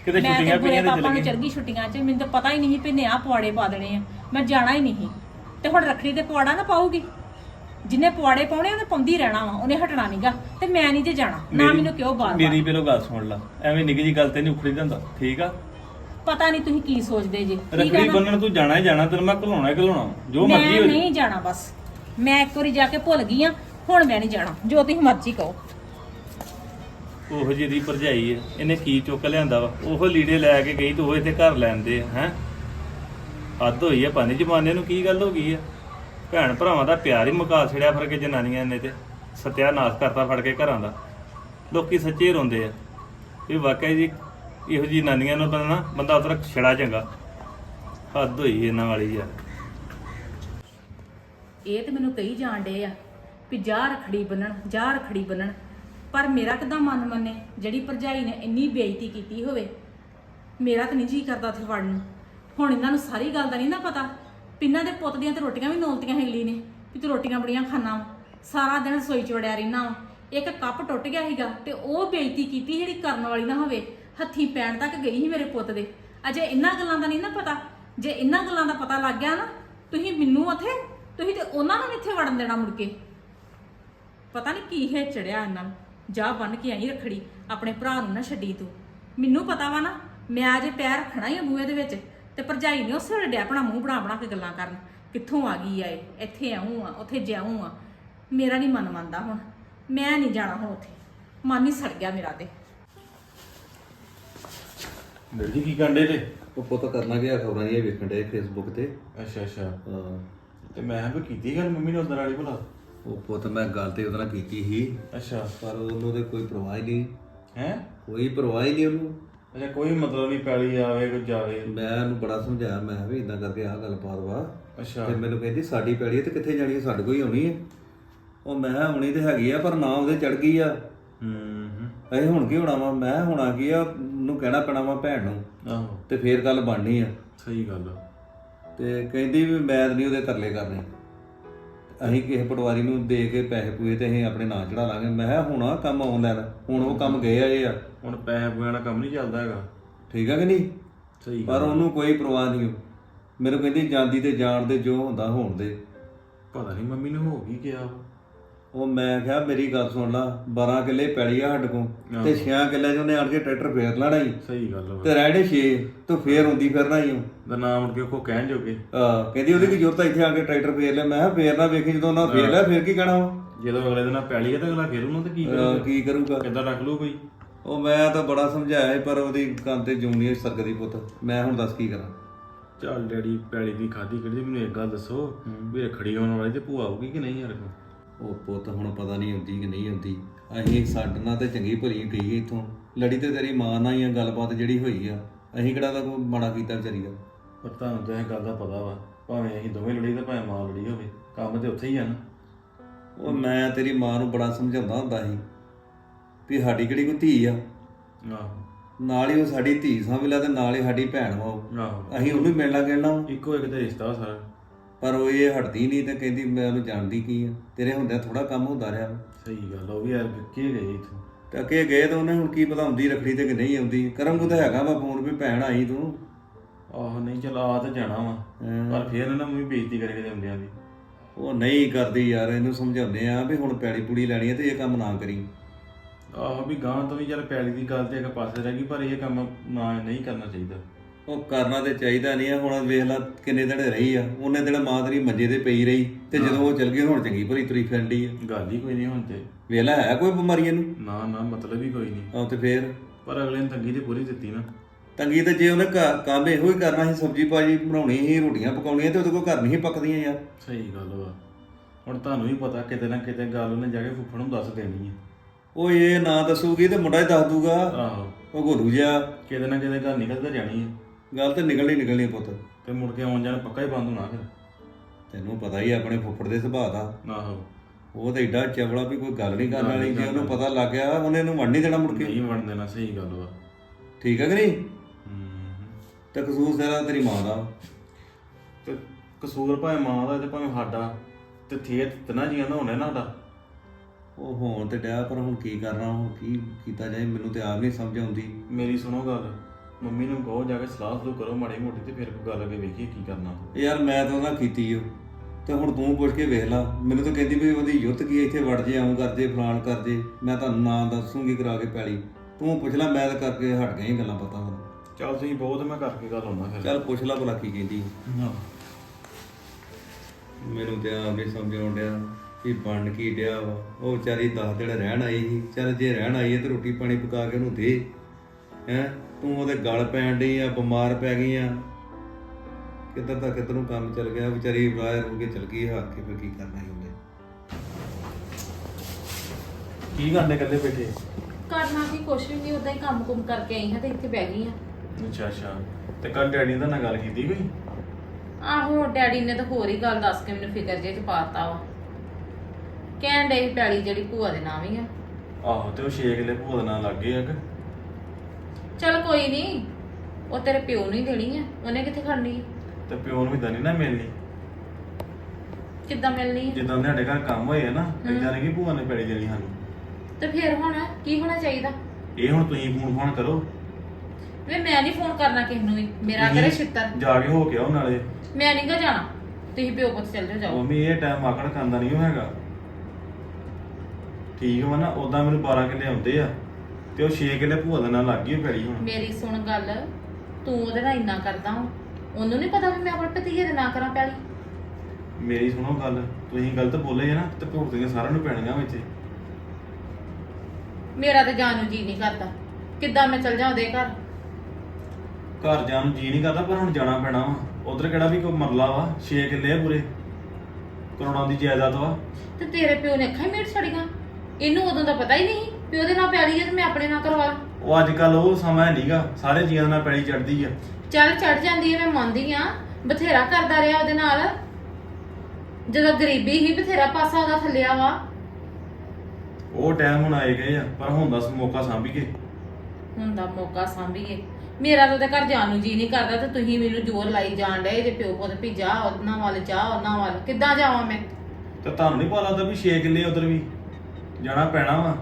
ਕਿਤੇ ਮੈਂ ਤੇ ਛੁੱਟੀਆਂ ਬੁਰੇ ਪਈਆਂ ਤੇ ਪਾਪਾ ਚਲੇ ਨੂੰ ਚਲ ਗਈ ਗਈ ਛੁੱਟੀਆਂ 'ਚ ਮੈਨੂੰ ਤਾਂ ਪਤਾ ਹੀ ਨਹੀਂ ਸੀ ਵੀ ਨਿਆ ਪਵਾੜੇ ਪਾ ਦੇਣੇ ਆ ਮੈਂ ਜਾਣਾ ਹੀ ਨਹੀਂ। ਤੇ ਹੁਣ ਰੱਖੜੀ ਤੇ ਪਵਾੜਾ ਨਾ ਪਾਉਗੀ ਜਿੰਨੇ ਪਵਾੜੇ ਪਾਉਣੇ ਉਹਨੇ ਪਾਉਂਦੀ ਰਹਿਣਾ ਵਾ ਉਹਨੇ ਹਟਣਾ ਨਹੀਂਗਾ ਤੇ ਮੈਂ ਨਹੀਂ ਜੇ ਜਾਣਾ ਨਾ ਮੇਰੀ- ਮੈਨੂੰ ਕਿਉਂ ਬਾਰ ਮੇਰੀ ਪਹਿਲੋਂ ਗੱਲ ਸੁਣ ਲਾ ਐਵੇਂ ਨਿੱਕੀ ਜੀ ਗੱਲ ਤੇ ਨਹੀਂ ਉਖੜੀ ਜਾਂਦਾ ਠੀਕ ਆ? ਪਤਾ ਨਹੀਂ ਤੁਸੀਂ ਕੀ ਸੋਚਦੇ ਜੇ ਠੀਕ ਆ ਰੱਖੜੀ ਨਾ ਬੰਨਣ ਤੂੰ ਜਾਣਾ ਹੀ ਜਾਣਾ ਤੈਨੂੰ ਮੈਂ ਘਲਾਉਣਾ ਹੀ ਘਲਾਉਣਾ ਜੋ ਮਰਜ਼ੀ ਹੋ ਜਾਏ। ਨਹੀਂ ਜਾਣਾ ਬਸ ਮੈਂ ਇੱਕ ਵਾਰੀ ਜਾ ਕੇ ਭੁੱਲ ਗਈ ਆ ਹੁਣ ਮੈਂ ਨਹੀਂ ਜਾਣਾ ਜੋ ਤੁਸੀਂ ਮਰਜ਼ੀ ਕਹੋ। ਉਹੋ ਜਿਹੀ ਦੀ ਭਰਜਾਈ ਹੈ ਇਹਨੇ ਕੀ ਚੁੱਕ ਲਿਆਂਦਾ ਵਾ? ਉਹ ਲੀੜੇ ਲੈ ਕੇ ਗਈ ਤੇ ਉਹ ਇੱਥੇ ਘਰ ਲੈਂਦੇ ਆ ਹੈ? ਹੱਦ ਹੋਈ ਆ ਪਾਣੀ ਜਮਾਨੇ ਨੂੰ ਕੀ ਗੱਲ ਹੋ ਗਈ ਆ। ਭੈਣ ਭਰਾਵਾਂ ਦਾ ਪਿਆਰ ਹੀ ਮੁਕਾ ਛੜਿਆ ਫੜ ਕੇ ਜਨਾਨੀਆਂ ਨੇ ਤੇ ਸਤਿਆਨਾਸ਼ ਕਰਤਾ ਫੜ ਕੇ ਘਰਾਂ ਦਾ। ਲੋਕੀ ਸੱਚੇ ਰੋਂਦੇ ਆ। ਇਹ ਵਾਕਿਆ ਜੀ ਇਹੋ ਜਿਹੀ ਜਨਾਨੀਆਂ ਨੂੰ ਬੰਦਾ ਨਾ ਬੰਦਾ ਉਤਰ ਛੜਾ ਚੰਗਾ। ਹੱਦ ਹੋਈ ਇਹਨਾਂ ਵਾਲੀ ਯਾਰ ਇਹ ਤੇ ਮੈਨੂੰ ਕਹੀ ਜਾਣ ਡੇ ਆ ਵੀ ਜਾ ਰਖੜੀ ਬੰਨਣ, ਜਾ ਰਖੜੀ ਬੰਨਣ। ਪਰ ਮੇਰਾ ਕਿਦਾਂ ਮਨ ਮੰਨੇ? ਜਿਹੜੀ ਭਰਜਾਈ ਨੇ ਇੰਨੀ ਬੇਇੱਜ਼ਤੀ ਕੀਤੀ ਹੋਵੇ, ਮੇਰਾ ਤਾਂ ਨਹੀਂ ਜੀ ਕਰਦਾ ਉੱਥੇ ਵੜਨ ਨੂੰ। ਹੁਣ ਇਹਨਾਂ ਨੂੰ ਸਾਰੀ ਗੱਲ ਦਾ ਨਹੀਂ ਨਾ ਪਤਾ ਪਿੰਨਾਂ ਦੇ ਪੁੱਤ ਦੀਆਂ ਤੇ ਰੋਟੀਆਂ ਵੀ ਨੋਲਤੀਆਂ ਹਿੱਲੀ ਨੇ, ਵੀ ਤੂੰ ਰੋਟੀਆਂ ਬੜੀਆਂ ਖਾਣਾ ਵਾ। ਸਾਰਾ ਦਿਨ ਰਸੋਈ 'ਚ ਵੜਿਆ ਰਹਿਣਾ ਵਾ। ਇੱਕ ਕੱਪ ਟੁੱਟ ਗਿਆ ਸੀਗਾ ਤੇ ਉਹ ਬੇਇੱਜ਼ਤੀ ਕੀਤੀ ਜਿਹੜੀ ਕਰਨ ਵਾਲੀ ਨਾ ਹੋਵੇ, ਹੱਥੀ ਪੈਣ ਤੱਕ ਗਈ ਸੀ ਮੇਰੇ ਪੁੱਤ ਦੇ। ਅਜੇ ਇਹਨਾਂ ਗੱਲਾਂ ਦਾ ਨਹੀਂ ਨਾ ਪਤਾ। ਜੇ ਇਹਨਾਂ ਗੱਲਾਂ ਦਾ ਪਤਾ ਲੱਗ ਗਿਆ ਨਾ, ਤੁਸੀਂ ਮੈਨੂੰ ਉੱਥੇ, ਤੁਸੀਂ ਤੇ ਉਹਨਾਂ ਨੂੰ ਨੀ ਇੱਥੇ ਵੜਨ ਦੇਣਾ ਮੁੜ ਕੇ। ਪਤਾ ਨਹੀਂ ਕੀ ਹੈ ਚੜਿਆ ਇਹਨਾਂ ਨੂੰ ਜਾ ਬੰਨ ਕੇ ਆਈ ਰਖੜੀ ਆਪਣੇ ਭਰਾ ਨੂੰ ਨਾ ਛੱਡੀ ਤੂੰ। ਮੈਨੂੰ ਪਤਾ ਵਾ ਨਾ ਮੈਂ ਅਜੇ ਪੈਰ ਰੱਖਣਾ ਹੀ ਆ ਬੂਹੇ ਦੇ ਵਿੱਚ ਤੇ ਭਰਜਾਈ ਨੇ ਉਸੇ ਵੇਲੇ ਡਿਆ ਆਪਣਾ ਮੂੰਹ ਬਣਾ ਬਣਾ ਕੇ ਗੱਲਾਂ ਕਰਨ। ਕਿੱਥੋਂ ਆ ਗਈ ਆ ਇਹ? ਇੱਥੇ ਆਉਂ ਆ ਉੱਥੇ ਜਾਉਂ ਆ। ਮੇਰਾ ਨਹੀਂ ਮਨ ਮੰਨਦਾ ਹੁਣ। ਮੈਂ ਨਹੀਂ ਜਾਣਾ ਹੁਣ ਉੱਥੇ। ਮਨ ਹੀ ਸੜ ਗਿਆ ਮੇਰਾ ਤੇ। ਜੀ ਕੀ ਕੰਡੇ ਤੇ? ਉਹ ਪੁੱਤ ਕਰਨਾ ਗਿਆ ਖਬਰਾਂ ਇਹ ਵੇਖਣ ਦੇ ਫੇਸਬੁੱਕ ਤੇ। ਅੱਛਾ ਅੱਛਾ। ਹਾਂ, ਤੇ ਮੈਂ ਕਿਹਾ ਵੀ ਕੀਤੀ ਗੱਲ ਮੰਮੀ ਨੇ ਉਧਰ ਵਾਲੀ ਭਲਾ? ਉਹ ਪੁੱਤ ਮੈਂ ਗੱਲ ਤੇ ਉਹਦੇ ਨਾਲ ਕੀਤੀ ਸੀ। ਅੱਛਾ। ਪਰ ਉਹਨੂੰ ਤੇ ਕੋਈ ਪਰਵਾਹ ਹੀ ਨਹੀਂ। ਹੈ? ਕੋਈ ਪਰਵਾਹ ਹੀ ਨਹੀਂ ਉਹਨੂੰ। ਅੱਛਾ ਕੋਈ ਮਤਲਬ ਨਹੀਂ ਪੈਲੀ ਆਵੇ ਕੋਈ ਜਾਵੇ। ਮੈਂ ਉਹਨੂੰ ਬੜਾ ਸਮਝਾਇਆ ਮੈਂ ਕਿਹਾ ਵੀ ਇਦਾਂ ਕਰਕੇ ਆਹ ਗੱਲ ਬਾਤ ਵਾ ਅੱਛਾ। ਤੇ ਮੈਨੂੰ ਕਹਿੰਦੀ ਸਾਡੀ ਹੈ ਤੇ ਕਿੱਥੇ ਜਾਣੀ ਹੈ ਸਾਡੇ ਕੋਲ ਹੀ ਆਉਣੀ ਹੈ ਉਹ ਮੈਂ ਕਿਹਾ ਆਉਣੀ ਤੇ ਹੈਗੀ ਆ ਪਰ ਨਾ ਉਹਦੇ ਚੜ ਗਈ ਆ। ਹੂੰ। ਹੂੰ ਇਹ ਹੁਣ ਕੀ ਹੋਣਾ ਵਾ? ਮੈਂ ਹੋਣਾ ਕੀ ਆ? ਉਹਨੂੰ ਕਹਿਣਾ ਪੈਣਾ ਵਾ ਭੈਣ ਨੂੰ। ਆਹੋ। ਤੇ ਫੇਰ ਗੱਲ ਬਣਨੀ ਆ। ਸਹੀ ਗੱਲ ਆ। ਤੇ ਕਹਿੰਦੀ ਵੀ ਮੈਂ ਤਾਂ ਨਹੀਂ ਉਹਦੇ ਤਰਲੇ ਕਰਨੇ। ਅਸੀਂ ਕਿਸੇ ਪਟਵਾਰੀ ਨੂੰ ਦੇ ਕੇ ਪੈਸੇ ਪੂਏ ਤੇ ਅਸੀਂ ਆਪਣੇ ਨਾਂ ਚੜਾ ਲਾਂਗੇ। ਮੈਂ ਕਿਹਾ ਹੁਣ ਆ ਕੰਮ ਆਨਲਾਈਨ ਹੁਣ ਉਹ ਕੰਮ ਗਏ ਆ ਇਹ ਆ। ਹੁਣ ਪੈਸੇ ਪੂਏ ਵਾਲਾ ਕੰਮ ਨਹੀਂ ਚੱਲਦਾ ਹੈਗਾ। ਠੀਕ ਆ ਕਿ ਨਹੀਂ? ਸਹੀ ਪਰ ਉਹਨੂੰ ਕੋਈ ਪਰਵਾਹ ਨਹੀਂ ਮੈਨੂੰ ਕਹਿੰਦੀ ਜਾਂਦੀ ਤੇ ਜਾਣ ਦੇ ਜੋ ਹੁੰਦਾ ਹੋਣ ਦੇ। ਪਤਾ ਨਹੀਂ ਮੰਮੀ ਨੂੰ ਹੋ ਗਈ ਗਿਆ ਉਹ ਮੈਂ ਕਿਹਾ ਮੇਰੀ ਗੱਲ ਸੁਣ ਲਾ 12 ਕਿੱਲੇ ਪੈਲੀ ਆ ਸਾਡੇ ਕੋਲ ਤੇ 6 ਕਿੱਲੇ 'ਚ ਉਹਨੇ ਆਣ ਕੇ ਟਰੈਕਟਰ ਫੇਰ ਲੈਣਾ ਹੀ ਸਹੀ ਗੱਲ ਵਾ ਤੇ ਰਹਿਣੇ 6 ਤੂੰ ਫੇਰ ਹੁੰਦੀ ਫਿਰਨਾ ਹੀ ਦਾ ਨਾਮ ਮੁੜ ਕੇ ਕੋ ਕਹਿਣ ਜੋਗੇ। ਆ ਕਹਿੰਦੀ ਉਹਦੀ ਕੀ ਜ਼ਰੂਰਤ ਆ ਇੱਥੇ ਆ ਕੇ ਟਰੈਕਟਰ ਫੇਰ ਲਿਆ। ਮੈਂ ਕਿਹਾ ਫੇਰ ਨਾ ਵੇਖੀ ਜਦੋਂ ਉਹਨਾਂ ਫੇਰ ਲਿਆ ਫੇਰ ਕੀ ਕਹਿਣਾ ਵਾ? ਜਦੋਂ ਅਗਲੇ ਦਿਨ ਪੈਲੀ ਹੈ ਤਾਂ ਅਗਲਾ ਫੇਰ ਉਹਨੂੰ ਤੇ ਕੀ ਕਰੂਗਾ? ਕੀ ਕਰੂਗਾ? ਕਿੱਦਾਂ ਰੱਖ ਲੂ ਕੋਈ? ਉਹ ਮੈਂ ਤਾਂ ਬੜਾ ਸਮਝਾਇਆ ਪਰ ਉਹਦੀ ਕੰਨ ਤੇ ਜੂੰ ਨਹੀਂ ਸਰਕਦੀ ਪੁੱਤ। ਮੈਂ ਹੁਣ ਦੱਸ ਕੀ ਕਰਾਂ? ਚੱਲ ਡੈਡੀ ਪੈਲੀ ਦੀ ਖਾਦੀ ਕਿਹੜੀ ਮੈਨੂੰ ਇੱਕ ਗੱਲ ਦੱਸੋ ਵੀ ਰਖੜੀ ਆਉਣ ਵਾਲੀ ਤੇ ਭੂਆ ਆਊਗੀ ਕਿ ਨਹੀਂ ਯਾਰ? ਉਹ ਪੁੱਤ ਹੁਣ ਪਤਾ ਨਹੀਂ ਹੁੰਦੀ ਕਿ ਨਹੀਂ ਹੁੰਦੀ ਅਸੀਂ ਸਾਡੇ ਨਾਲ ਤੇ ਚੰਗੀ ਭਲੀ ਗਈ ਇਥੋਂ। ਲੜੀ ਤੇ ਤੇਰੀ ਮਾਂ ਨਾਲ ਹੀ ਆ ਗੱਲਬਾਤ ਜਿਹੜੀ ਹੋਈ ਆ। ਅਸੀਂ ਕਿਹੜਾ ਦਾ ਕੋਈ ਮਾੜਾ ਕੀਤਾ ਵਿਚਾਰੀ ਦਾ? ਪਰ ਤੁਹਾਨੂੰ ਤਾਂ ਇਹ ਗੱਲ ਦਾ ਪਤਾ ਵਾ ਭਾਵੇਂ ਅਸੀਂ ਦੋਵੇਂ ਲੜੀ ਤੇ ਭਾਵੇਂ ਮਾਂ ਲੜੀ ਹੋਵੇ ਕੰਮ ਤੇ ਉੱਥੇ ਹੀ ਆ ਨਾ। ਉਹ ਮੈਂ ਤੇਰੀ ਮਾਂ ਨੂੰ ਬੜਾ ਸਮਝਾਉਂਦਾ ਹੁੰਦਾ ਸੀ ਵੀ ਸਾਡੀ ਕਿਹੜੀ ਕੋਈ ਧੀ ਆ। ਆਹੋ। ਨਾਲ ਹੀ ਉਹ ਸਾਡੀ ਧੀ ਸਮਝ ਤੇ ਨਾਲ ਹੀ ਸਾਡੀ ਭੈਣ ਵਾ ਉਹ। ਆਹੋ। ਅਸੀਂ ਉਹਨੂੰ ਹੀ ਮਿਲਣਾ ਕਹਿਣਾ ਇੱਕੋ ਇੱਕ ਤੇ ਰਿਸ਼ਤਾ ਸਾਰਾ। ਪਰ ਉਹ ਇਹ ਹਟਦੀ ਨਹੀਂ ਤੇ ਕਹਿੰਦੀ ਮੈਂ ਉਹਨੂੰ ਜਾਣਦੀ ਕੀ ਆ? ਤੇਰੇ ਹੁੰਦਿਆਂ ਥੋੜਾ ਕੰਮ ਹੁੰਦਾ ਰਿਹਾ। ਸਹੀ ਗੱਲ ਉਹ ਵੀ ਯਾਰ ਕੀ ਗਈ ਇਥੋਂ। ਤੇ ਅੱਗੇ ਗਏ ਤਾਂ ਉਹਨੇ ਹੁਣ ਕੀ ਪਤਾ ਹੁੰਦੀ ਰੱਖੜੀ ਤੇ ਕਿ ਨਹੀਂ ਆਉਂਦੀ। ਕਰਮ ਨੂੰ ਤਾਂ ਹੈਗਾ ਵਾ ਫੋਨ ਵੀ ਭੈਣ ਆਈ ਤੂੰ। ਆਹੋ ਨਹੀਂ ਚਲ ਆ ਤਾਂ ਜਾਣਾ ਵਾ। ਪਰ ਫੇਰ ਨਾ ਮੈਂ ਬੇਇੱਜ਼ਤੀ ਕਰਕੇ ਦੇ ਹੁੰਦਿਆਂ ਦੀ। ਉਹ ਨਹੀਂ ਕਰਦੀ ਯਾਰ ਇਹਨੂੰ ਸਮਝਾਉਂਦੇ ਆ ਵੀ ਹੁਣ ਪੈੜੀ ਪੂੜੀ ਲੈਣੀ ਹੈ ਤੇ ਇਹ ਕੰਮ ਨਾ ਕਰੀ। ਆਹੋ ਵੀ ਗਾਂ ਤੋਂ ਵੀ ਚੱਲ ਪੈਲੀ ਦੀ ਗੱਲ ਤੇ ਇੱਕ ਪਾਸੇ ਰਹਿ ਗਈ ਪਰ ਇਹ ਕੰਮ ਨਾ ਨਹੀਂ ਕਰਨਾ ਚਾਹੀਦਾ। ਉਹ ਕਰਨਾ ਤੇ ਚਾਹੀਦਾ ਨਹੀਂ ਆ ਹੁਣ ਵੇਖ ਲੈ ਕਿੰਨੇ ਦਿਨ ਰਹੀ ਆ। ਉਹਨੇ ਦਿਨ ਮਾਂ ਤੇਰੀ ਮੰਜੇ ਤੇ ਪਈ ਰਹੀ ਤੇ ਜਦੋਂ ਉਹ ਚਲ ਗਈ ਹੁਣ ਚੰਗੀ ਭਲੀ ਤੁਰੀ ਫਿਰਦੀ ਆ। ਗੱਲ ਹੀ ਕੋਈ ਨਹੀਂ ਹੁਣ ਤੇ। ਵੇਖ ਲੈ ਹੈ ਕੋਈ ਬਿਮਾਰੀ ਇਹਨੂੰ ਨਾ ਨਾ ਮਤਲਬ ਹੀ ਕੋਈ ਨਹੀਂ। ਆਹ ਤੇ ਫੇਰ? ਪਰ ਅਗਲੇ ਨੇ ਤੰਗੀ ਤੇ ਪੂਰੀ ਦਿੱਤੀ ਨਾ। ਤੰਗੀ ਤੇ ਜੇ ਉਹਨੇ ਕੰਮ ਇਹੋ ਹੀ ਕਰਨਾ ਸੀ ਸਬਜੀ ਭਾਜੀ ਬਣਾਉਣੀ ਸੀ ਰੋਟੀਆਂ ਪਕਾਉਣੀਆਂ ਤੇ ਉਹਦੇ ਕੋਲ ਘਰ ਨਹੀਂ ਸੀ ਪੱਕਦੀਆਂ ਯਾਰ। ਸਹੀ ਗੱਲ ਵਾ। ਹੁਣ ਤੁਹਾਨੂੰ ਵੀ ਪਤਾ ਕਿਤੇ ਨਾ ਕਿਤੇ ਗੱਲ ਉਹਨੇ ਜਾ ਕੇ ਫੁੱਫੜ ਨੂੰ ਦੱਸ ਦੇਣੀ ਹੈ ਉਹ ਇਹ ਨਾ ਦੱਸੂਗੀ ਤੇ ਮੁੰਡਾ ਹੀ ਦੱਸ ਦੂਗਾ। ਆਹੋ। ਉਹ ਗੋਰੂ ਜਿਹਾ। ਕਿਤੇ ਨਾ ਕਿਤੇ ਗੱਲ ਨਿਕਲ ਤਾਂ ਜਾਣੀ ਹੈ ਗੱਲ ਤੇ ਨਿਕਲਣੀ ਨਿਕਲਣੀ ਪੁੱਤ। ਤੇ ਮੁੜ ਕੇ ਆਉਣ ਜਾਣ ਪੱਕਾ ਹੀ ਬੰਦ ਹੋਣਾ ਫਿਰ। ਤੈਨੂੰ ਪਤਾ ਹੀ ਆ ਆਪਣੇ ਫੁੱਫੜ ਦੇ ਸੁਭਾਅ ਦਾ। ਆਹੋ। ਉਹ ਤਾਂ ਏਡਾ ਚਵਲਾ ਵੀ ਕੋਈ ਗੱਲ ਨਹੀਂ ਕਰਨ ਵਾਲੀ ਜੇ ਉਹਨੂੰ। ਪਤਾ ਲੱਗ ਗਿਆ ਉਹਨੇ ਇਹਨੂੰ ਵੜ ਨਹੀਂ ਦੇਣਾ ਮੁੜ ਕੇ। ਨਹੀਂ ਵੜਨ ਦੇਣਾ ਸਹੀ ਗੱਲ ਵਾ। ਠੀਕ ਹੈ ਕਿ ਨਹੀਂ? ਹੂੰ। ਤੇ ਕਸੂਰ ਸਾਰਾ ਤੇਰੀ ਮਾਂ ਦਾ। ਤੇ ਕਸੂਰ ਭਾਵੇਂ ਮਾਂ ਦਾ ਤੇ ਭਾਵੇਂ ਸਾਡਾ ਤੇ ਥੇ ਤਿੰਨਾਂ ਜੀਆਂ ਦਾ ਹੋਣਾ ਨਾ ਸਾਡਾ ਉਹ ਹੋਣ ਤੇ ਡਿਆ ਪਰ ਹੁਣ ਕੀ ਕਰਨਾ ਹੁਣ ਕੀ ਕੀਤਾ ਜਾਏ ਮੈਨੂੰ ਤੇ ਆਪ ਨਹੀਂ ਸਮਝ ਆਉਂਦੀ। ਮੇਰੀ ਸੁਣੋ ਗੱਲ। ਮੰਮੀ ਨੂੰ ਕਹੋ ਜਾ ਕੇ ਸਲਾਹ ਸਲੂਹ ਕਰੋ ਮਾੜੀ ਮੋਟੀ ਤੇ ਫਿਰ ਕੋਈ ਗੱਲ ਅੱਗੇ ਵੇਖੀਏ ਕੀ ਕਰਨਾ। ਯਾਰ ਮੈਂ ਤਾਂ ਉਹਨਾਂ ਕੀਤੀ ਓ। ਤੇ ਹੁਣ ਤੂੰ ਪੁੱਛ ਕੇ ਵੇਖ ਲਾ ਮੈਨੂੰ ਤਾਂ ਕਹਿੰਦੀ ਵੀ ਉਹਦੀ ਯੁੱਤ ਕੀ ਇੱਥੇ ਵੜ ਜੇ ਆਉਂ ਕਰ ਜੇ ਫਲਾਣ ਕਰ ਜੇ ਮੈਂ ਤੁਹਾਨੂੰ ਨਾਂ ਦੱਸੂਗੀ ਕਰਾ ਕੇ ਪੈਲੀ। ਤੂੰ ਪੁੱਛ ਲੈ ਮੈਂ ਤਾਂ ਕਰਕੇ ਹਟ ਗਈ ਗੱਲਾਂ ਪਤਾ ਹੁਣ। ਚੱਲ ਤੁਸੀਂ ਬਹੁਤ ਮੈਂ ਕਰਕੇ ਗੱਲ ਆਉਣਾ ਫਿਰ। ਚੱਲ ਪੁੱਛ ਲੈ ਭਲਾ ਕੀ ਕਹਿੰਦੀ। ਹਾਂ। ਮੈਨੂੰ ਤੇ ਨਹੀਂ ਸਮਝ ਆਉਣ ਡਿਆ ਵੀ ਬਣ ਕੀ ਡਿਆ ਵਾ। ਉਹ ਵਿਚਾਰੀ ਦਸ ਦਿਨ ਰਹਿਣ ਆਈ ਸੀ। ਚੱਲ ਜੇ ਰਹਿਣ ਆਈ ਹੈ ਤੇ ਰੋਟੀ ਪਾਣੀ ਪਕਾ ਕੇ ਉਹਨੂੰ ਦੇ। ਹੈ? ਤੂੰ ਉਹਦੇ ਗਲ ਪੈਣ ਡਈ ਆ ਬਿਮਾਰ ਪੈ ਗਈ ਆ। ਕਿੱਧਰ ਦਾ ਕਿੱਧਰ ਨੂੰ ਕੰਮ ਚੱਲ ਗਿਆ? ਵਿਚਾਰੀ ਬਾਹਰ ਹੋ ਕੇ ਚਲ ਗਈ ਹੱਥ ਕੇ ਫਿਰ ਕੀ ਕਰਨਾ ਸੀ ਉਹਨੇ। ਕੀ ਕਰਨੇ ਕੱਲੇ ਬੈਠੇ? ਕਰਨਾ ਕੀ ਕੁਛ ਵੀ ਨਹੀਂ ਉਦਾਂ ਹੀ ਕੰਮ ਕੁਮ ਕਰਕੇ ਆਈ ਹਾਂ ਤੇ ਇੱਥੇ ਬਹਿ ਗਈ ਆ ਅੱਛਾ ਅੱਛਾ। ਤੇ ਕੱਲ ਡੈਡੀ ਨਾਲ ਨਾਲ ਗੱਲ ਕੀਤੀ ਕੋਈ? ਆਹੋ ਡੈਡੀ ਨੇ ਤਾਂ ਹੋਰ ਹੀ ਗੱਲ ਦੱਸ ਕੇ ਮੈਨੂੰ ਫਿਕਰ ਜੇ ਚ ਪਾਤਾ ਵਾ। ਕਹਿਣ ਡਏ ਸੀ ਪੈਲੀ ਜਿਹੜੀ ਭੂਆ ਦੇ ਨਾਮ ਹੀ ਆ। ਆਹੋ ਤੇ ਉਹ ਛੇ ਕਿਲੇ ਭੂਆ ਦਾ ਨਾਂ ਲੱਗ ਗਏ ਆ ਕਿ ਚਲ ਕੋਈ ਨਹੀਂ ਉਹ ਤੇਰੇ ਪਿਓ ਨੂੰ ਹੀ ਦੇਣੀ ਆ ਉਹਨੇ ਕਿੱਥੇ ਖੜਨੀ? ਆ? ਤੇ ਪਿਓ ਨੂੰ ਵੀ ਨਹੀਂ ਨਾ ਮਿਲਣੀ। ਕਿੱਦਾਂ ਮਿਲਣੀ ਆ? ਜਿੱਦਾਂ ਸਾਡੇ ਘਰ ਕੰਮ ਹੋਏ ਆ ਨਾ ਇਦਾਂ ਨਹੀਂ ਕਿ ਭੂਆ ਨੇ ਪੈੜੀ ਦੇਣੀ ਸਾਨੂੰ। ਤੇ ਫਿਰ ਹੁਣ ਕੀ ਹੋਣਾ ਚਾਹੀਦਾ? ਇਹ ਹੁਣ ਤੁਸੀਂ ਫੋਨ ਫੋਨ ਕਰੋ। ਵੇ ਮੈਂ ਨਹੀਂ ਫੋਨ ਕਰਨਾ ਕਿਸੇ ਨੂੰ ਵੀ ਮੇਰਾ ਤੁਸੀਂ ਕਰੇ ਛਿੱਤਰ। ਜਾ ਕੇ ਹੋ ਕੇ ਆਓ ਨਾਲੇ। ਮੈਂ ਨਹੀਂ ਗਾ ਜਾਣਾ ਤੁਸੀਂ ਪਿਓ ਪੁੱਤ ਚੱਲ ਜਾਓ ਮੰਮੀ ਇਹ ਟਾਈਮ ਆਕੜ ਖਾਂਦਾ ਨਹੀਂ ਹੈਗਾ। ਠੀਕ ਵਾ ਨਾ ਉਦਾਂ ਮੈਨੂੰ 12 ਕਿੱਲੇ ਆਉਂਦੇ ਆ। ਤੇ ਉਹ 6 ਕਿੱਲੇ ਭੂਆ ਦੇ ਨਾਲ ਲੱਗ ਗਈ ਪੈੜੀ ਹੁਣ। ਮੇਰੀ ਸੁਣ ਗੱਲ ਤੂੰ ਉਹਦੇ ਨਾਲ ਇੰਨਾ ਕਰਦਾ ਵਾਂ। ਉਹਨੂੰ ਨਹੀਂ ਪਤਾ ਵੀ ਮੈਂ ਆਪਣੇ ਭਤੀਜੇ ਦੇ ਨਾਂ ਕਰਾਂ ਪੈਲੀ? ਮੇਰੀ ਸੁਣੋ ਗੱਲ ਤੁਸੀਂ ਗਲਤ ਬੋਲੇ ਆ ਨਾ ਤੇ ਭੁਗਤੀਆਂ ਸਾਰਿਆਂ ਨੂੰ ਪੈਣੀਆਂ ਵਿੱਚ। ਮੇਰਾ ਤੇ ਜਾਣ ਨੂੰ ਜੀ ਨਹੀਂ ਕਰਦਾ। ਕਿੱਦਾਂ ਮੈਂ ਚੱਲ ਜਾ ਉਹਦੇ ਘਰ? ਘਰ ਜਾਣ ਨੂੰ ਜੀ ਨਹੀਂ ਕਰਦਾ ਪਰ ਹੁਣ ਜਾਣਾ ਪੈਣਾ ਵਾ। ਉਧਰ ਕਿਹੜਾ ਵੀ ਕੋਈ ਮਰਲਾ ਵਾ 6 ਕਿੱਲੇ ਆ ਪੂਰੇ। ਕਰੋੜਾਂ ਦੀ ਜਾਇਦਾਦ ਵਾ। ਤੇ ਤੇਰੇ ਪਿਓ ਨੇ ਅੱਖਾਂ ਹੀ ਛੜੀਆਂ। ਇਹਨੂੰ ਉਦੋਂ ਤਾਂ ਪਤਾ ਹੀ ਨਹੀਂ ਪਿਓ ਦੇ ਨਾਲ ਪੈਲੀ ਹੈ ਤੇ ਮੈਂ ਆਪਣੇ ਨਾਲ ਕਰਵਾ ਉਹ ਅੱਜ ਕੱਲ ਉਹ ਸਮਾਂ ਨਹੀਂਗਾ ਸਾਰੇ ਜੀਆਂ ਨਾਲ ਪੈੜੀ ਚੜਦੀ ਆ। ਚੱਲ ਚੜ ਜਾਂਦੀ ਹੈ ਮੈਂ ਮੰਨਦੀ ਆ ਬਥੇਰਾ ਕਰਦਾ ਰਿਹਾ ਉਹਦੇ ਨਾਲ। ਜਦੋਂ ਗਰੀਬੀ ਹੀ ਬਥੇਰਾ ਪਾਸਾ ਉਹਦਾ ਥੱਲਿਆ ਵਾ। ਉਹ ਟਾਈਮ ਹੁਣ ਆਏ ਗਏ ਆ ਪਰ ਹੁਣ ਦਾ ਮੌਕਾ ਸਾਂਭੀਏ। ਹੁਣ ਦਾ ਮੌਕਾ ਸਾਂਭੀਏ। ਮੇਰਾ ਤਾਂ ਉਹਦੇ ਘਰ ਜਾਣ ਨੂੰ ਜੀ ਨਹੀਂ ਕਰਦਾ ਤੇ ਤੁਸੀਂ ਮੈਨੂੰ ਜ਼ੋਰ ਲਾਈ ਜਾਣ ਡਏ ਜੇ ਪਿਓ ਪੁੱਤ ਵੀ ਜਾ ਉਹਨਾਂ ਵੱਲ ਜਾ ਉਹਨਾਂ ਵੱਲ। ਕਿੱਦਾਂ ਜਾਵਾਂ ਮੈਂ? ਤੇ ਤੁਹਾਨੂੰ ਨਹੀਂ ਪਤਾ ਲੱਗਦਾ ਵੀ 6 ਕਿੱਲੇ ਉਧਰ ਵੀ ਜਾਣਾ ਪੈਣਾ ਵਾ?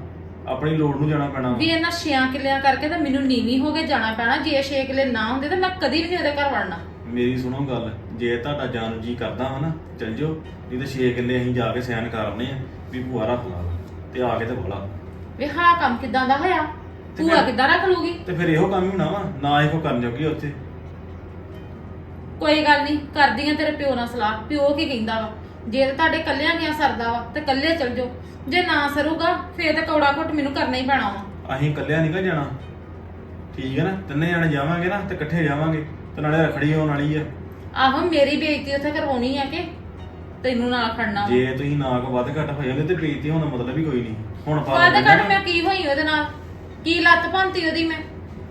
ਆਪਣੀ ਲੋੜ ਨੂੰ ਜਾਣਾ ਪੈਣਾ ਵਾ। ਵੀ ਇਹਨਾਂ ਛਿਆਂ ਕਿੱਲਿਆਂ ਕਰਕੇ ਤਾਂ ਮੈਨੂੰ ਨੀਵੀਂ ਹੋ ਕੇ ਜਾਣਾ ਪੈਣਾ। ਜੇ ਛੇ ਕਿੱਲੇ ਨਾ ਹੁੰਦੇ ਤਾਂ ਮੈਂ ਕਦੀ ਵੀ ਨਹੀਂ ਉਹਦੇ ਘਰ ਵੜਨਾ। ਮੇਰੀ ਸੁਣੋ ਗੱਲ ਜੇ ਤੁਹਾਡਾ ਜਾਨ ਜੀ ਕਰਦਾ ਵਾ ਨਾ ਚੱਲ ਜਾਓ। ਨਹੀਂ ਤੇ 6 ਕਿੱਲੇ ਅਸੀਂ ਜਾ ਕੇ ਸਿਆਣ ਕਰਨੇ ਆ ਵੀ ਭੂਆ ਰੱਖ ਲਾ ਤੇ ਆ ਕੇ ਤੇ ਬੋਲਾ ਵੀ ਹਾਂ ਕੰਮ ਕਿੱਦਾਂ ਦਾ ਹੋਇਆ? ਤੇ ਭੂਆ ਫਿਰ- ਕਿੱਦਾਂ ਰੱਖ ਲੂਗੀ? ਤੇ ਫਿਰ ਇਹੋ ਕੰਮ ਹੀ ਹੋਣਾ ਵਾ ਨਾ ਇਹੋ ਕਰਨ ਜੋਗੀ ਉੱਥੇ। ਕੋਈ ਗੱਲ ਨਹੀਂ ਕਰਦੀ ਆ ਤੇਰੇ ਪਿਓ ਨਾਲ ਸਲਾਹ। ਪਿਓ ਕੀ ਕਹਿੰਦਾ ਵਾ? ਜੇ ਤਾਂ ਤੁਹਾਡੇ ਕੱਲਿਆਂ ਗਿਆ ਸਰਦਾ ਵਾ ਤੇ ਕੱਲੇ ਚਲ ਜਾਓ। ਜੇ ਨਾ ਸਰੂਗਾ ਫੇਰ ਤਾਂ ਕੌੜਾ ਘੁੱਟ ਮੈਨੂੰ ਕਰਨਾ ਹੀ ਪੈਣਾ ਵਾ। ਅਸੀਂ ਇਕੱਲਿਆਂ ਨਹੀਂ ਗਾ ਜਾਣਾ। ਠੀਕ ਹੈ ਨਾ? ਤਿੰਨੇ ਜਾਣੇ ਜਾਵਾਂਗੇ ਨਾ ਤੇ ਇਕੱਠੇ ਜਾਵਾਂਗੇ ਤੇ ਨਾਲੇ ਰਖੜੀ ਆਉਣ ਵਾਲੀ ਆ। ਆਹੋ ਮੇਰੀ ਬੇਇੱਜ਼ਤੀ ਉੱਥੇ ਕਰਵਾਉਣੀ ਆ ਕਿ? ਤੈਨੂੰ ਨਾਲ ਖੜਨਾ ਵਾ। ਜੇ ਤੁਸੀਂ ਨਾ ਕੋ ਵੱਧ ਘੱਟ ਹੋ ਜਾਂਦੇ ਤੇ ਬੇਇੱਜ਼ਤੀ ਹੋਣ ਦਾ ਮਤਲਬ ਹੀ ਕੋਈ ਨਹੀਂ। ਹੁਣ ਪਾ ਵੱਧ ਲੈਂਦੇ ਘੱਟ। ਮੈਂ ਕੀ ਹੋਈ ਉਹਦੇ ਨਾਲ? ਕੀ ਲੱਤ ਭੰਤੀ ਉਹਦੀ ਮੈਂ?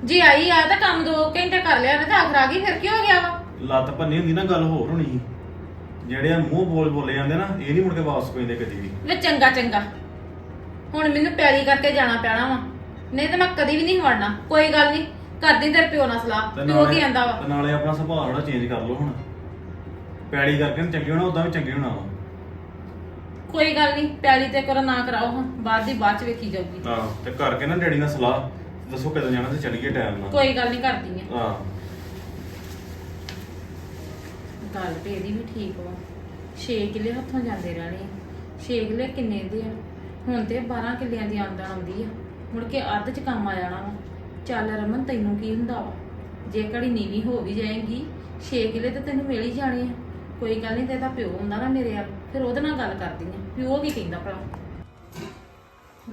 ਜੇ ਆਈ ਆ ਤਾਂ ਕੰਮ 2 ਘੰਟੇ ਕਰ ਲਿਆ ਨਾ ਤਾਂ ਆਖਰ ਆ ਗਈ ਫਿਰ ਕੀ ਹੋ ਗਿਆ ਵਾ? ਲੱਤ ਭੰਨੀ ਹੁੰਦੀ ਨਾ ਗੱਲ ਹੋਰ ਹੋਣੀ ਸੀ। ਜਿਹੜੇ ਆ ਮੂੰਹ ਬੋਲ ਬੋਲੇ ਜਾਂਦੇ ਨਾ ਇਹ ਨਹੀਂ ਮੁੜ ਕੇ ਵਾਪਸ ਪੈਂਦੇ ਕਦੀ ਵੀ। ਵੇ ਚੰਗਾ ਚੰਗਾ। ਹੁਣ ਮੈਨੂੰ ਪਿਆਰੀ ਕਰਕੇ ਜਾਣਾ ਪੈਣਾ ਵਾ। ਨਹੀਂ ਤਾਂ ਮੈਂ ਕਦੀ ਵੀ ਨਹੀਂ ਵੜਨਾ। ਕੋਈ ਗੱਲ ਨਹੀਂ ਕਰਦੀ ਤੇਰੇ ਪਿਓ ਨਾਲ ਸਲਾਹ ਤੇ ਪਿਓ ਕੀ ਆਂਦਾ ਵਾ? ਤੇ ਨਾਲੇ ਆਪਣਾ ਸੁਭਾਅ ਥੋੜਾ ਚੇਂਜ ਕਰ ਲਓ ਹੁਣ। ਪੈੜੀ ਕਰਕੇ ਨਾ ਚੰਗੇ ਹੋਣਾ ਉਦਾਂ ਵੀ ਚੰਗੇ ਹੋਣਾ ਵਾ। ਕੋਈ ਗੱਲ ਨਹੀਂ ਪਿਆਲੀ ਤੇ ਕਰੋ ਨਾ ਕਰਾਓ ਹਾਂ ਬਾਅਦ ਦੀ ਬਾਅਦ ਚ ਵੇਖੀ ਜਾਊਗੀ। ਹਾਂ ਤੇ ਕਰਕੇ ਨਾ ਡੈਡੀ ਨਾਲ ਸਲਾਹ ਦੱਸੋ ਕਦੋਂ ਜਾਣਾ ਤੇ ਚੱਲੀਏ ਟਾਈਮ ਨਾਲ। ਕੋਈ ਗੱਲ ਨਹੀਂ ਕਰਦੀ ਆ। ਹਾਂ ਗੱਲ ਤੇ ਇਹਦੀ ਵੀ ਠੀਕ ਵਾ। 6 ਕਿੱਲੇ ਹੱਥੋਂ ਜਾਂਦੇ ਰਹਿਣੇ 6 ਕਿੱਲੇ ਕਿੰਨੇ ਦੇ ਆ? ਹੁਣ ਤੇ 12 ਕਿੱਲਿਆਂ ਦੀ ਆਮਦਨ ਆਉਂਦੀ ਆ। ਮੁੜ ਕੇ ਅੱਧ ਚ ਕੰਮ ਆ ਜਾਣਾ ਵਾ। ਚੱਲ ਰਮਨ, ਤੈਨੂੰ ਕੀ ਹੁੰਦਾ ਵਾ? ਜੇ ਘੜੀ ਨੀਵੀਂ ਹੋ ਵੀ ਜਾਏਗੀ 6 ਕਿੱਲੇ ਤੇ ਤੈਨੂੰ ਮਿਲ ਹੀ ਜਾਣੇ ਆ। ਕੋਈ ਗੱਲ ਨਹੀਂ, ਤੇ ਇਹਦਾ ਪਿਓ ਹੁੰਦਾ ਨਾ ਮੇਰੇ ਆ ਫਿਰ ਉਹਦੇ ਨਾਲ ਗੱਲ ਕਰਦੀ ਆ। ਪਿਓ ਕੀ ਕਹਿੰਦਾ ਭਲਾ?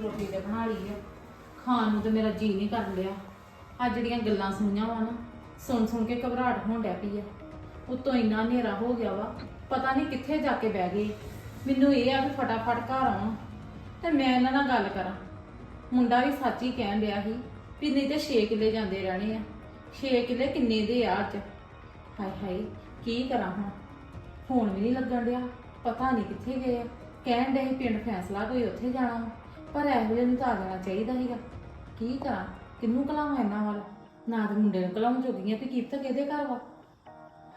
ਰੋਟੀ ਤੇ ਬਣਾ ਲਈ ਆ। ਖਾਣ ਨੂੰ ਤੇ ਮੇਰਾ ਜੀ ਨਹੀਂ ਕਰ ਲਿਆ ਆ ਜਿਹੜੀਆਂ ਗੱਲਾਂ ਸੁਣੀਆਂ ਵਾ ਨਾ। ਸੁਣ ਸੁਣ ਕੇ ਘਬਰਾਹਟ ਹੋਣ ਡਿਆ ਪਈ ਆ। ਉਤੋਂ ਇੰਨਾ ਹਨੇਰਾ ਹੋ ਗਿਆ ਵਾ, ਪਤਾ ਨਹੀਂ ਕਿੱਥੇ ਜਾ ਕੇ ਬਹਿ ਗਏ ਮੈਨੂੰ ਇਹ ਆ ਕਿ ਫਟਾਫਟ ਘਰ ਆਉਣ ਤੇ ਮੈਂ ਇਹਨਾਂ ਨਾਲ ਗੱਲ ਕਰਾਂ। ਮੁੰਡਾ ਵੀ ਸੱਚ ਹੀ ਕਹਿਣ ਡਿਆ ਸੀ ਵੀ ਨਹੀਂ ਤੇ 6 ਕਿੱਲੇ ਜਾਂਦੇ ਰਹਿਣੇ ਆ। 6 ਕਿੱਲੇ ਕਿੰਨੇ ਦੇ ਆ ਅੱਜ? ਹਾਏ ਹਾਏ, ਕੀ ਕਰਾਂ ਹੁਣ? ਫੋਨ ਵੀ ਨਹੀਂ ਲੱਗਣ ਡਿਆ, ਪਤਾ ਨਹੀਂ ਕਿੱਥੇ ਗਏ ਆ। ਕਹਿਣ ਡੇ ਪਿੰਡ ਫੈਸਲਾ ਕੋਈ ਉੱਥੇ ਜਾਣਾ ਵਾ। ਪਰ ਇਹੋ ਜਿਹੇ ਨੂੰ ਤਾਂ ਆ ਜਾਣਾ ਚਾਹੀਦਾ ਸੀਗਾ। ਕੀ ਕਰਾਂ? ਕਿੰਨੂੰ ਕਲਾਵਾਂ ਇਹਨਾਂ ਵੱਲ? ਨਾ ਤੇ ਮੁੰਡੇ ਨੂੰ ਕਲਾਉਂ ਜੋਗੀਆਂ ਵੀ ਕੀ ਪਤਾ ਕਿਹਦੇ ਘਰ ਵਾ।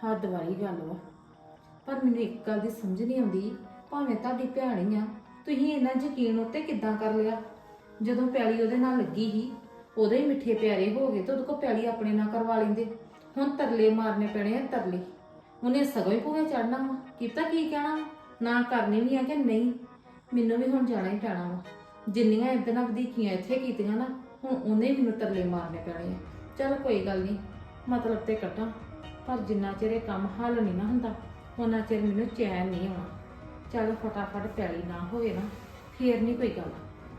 ਹੱਦ ਵਾਲੀ ਗੱਲ ਵਾ। ਪਰ ਮੈਨੂੰ ਇੱਕ ਗੱਲ ਦੀ ਸਮਝ ਨਹੀਂ ਆਉਂਦੀ, ਭਾਵੇਂ ਤੁਹਾਡੀ ਭੈਣ ਹੀ ਆ, ਤੁਸੀਂ ਇਹਨਾਂ ਯਕੀਨ ਉੱਤੇ ਕਿੱਦਾਂ ਕਰ ਲਿਆ? ਜਦੋਂ ਪੈਲੀ ਉਹਦੇ ਨਾਲ ਲੱਗੀ ਸੀ, ਉਹਦੇ ਹੀ ਮਿੱਠੇ ਪਿਆਰੇ ਹੋ ਗਏ ਤੇ ਉਹਦੇ ਕੋਲ ਪੈਲੀ ਆਪਣੇ ਨਾਲ ਕਰਵਾ ਲੈਂਦੇ। ਹੁਣ ਤਰਲੇ ਮਾਰਨੇ ਪੈਣੇ ਆ ਤਰਲੇ। ਉਹਨੇ ਸਗੋਂ ਹੀ ਭੂਏ ਚੜਨਾ ਵਾ। ਕੀਤਾ ਕੀ ਕਹਿਣਾ ਵਾ? ਨਾ ਕਰਨੀ ਵੀ ਆ ਕਿ ਨਹੀਂ? ਮੈਨੂੰ ਵੀ ਹੁਣ ਜਾਣਾ ਹੀ ਪੈਣਾ ਵਾ। ਜਿੰਨੀਆਂ ਇਦਾਂ ਨਾਲ ਵਧੀਕੀਆਂ ਇੱਥੇ ਕੀਤੀਆਂ ਨਾ, ਹੁਣ ਉਹਨੇ ਮੈਨੂੰ ਤਰਲੇ ਮਾਰਨੇ ਪੈਣੇ ਆ। ਚਲ ਕੋਈ ਗੱਲ ਨਹੀਂ, ਮਤਲਬ ਤੇ ਕੱਟਾਂ। ਪਰ ਜਿੰਨਾ ਚਿਰ ਇਹ ਕੰਮ ਹੱਲ ਨਹੀਂ ਨਾ ਹੁੰਦਾ ਉਹਨਾਂ ਚਿਰ ਮੈਨੂੰ ਚੈਨ ਨਹੀਂ ਆਉਣਾ। ਚਲ ਫਟਾਫਟ ਪੈਲੀ ਨਾ ਹੋਵੇ ਨਾ, ਫੇਰ ਨਹੀਂ ਕੋਈ ਗੱਲ।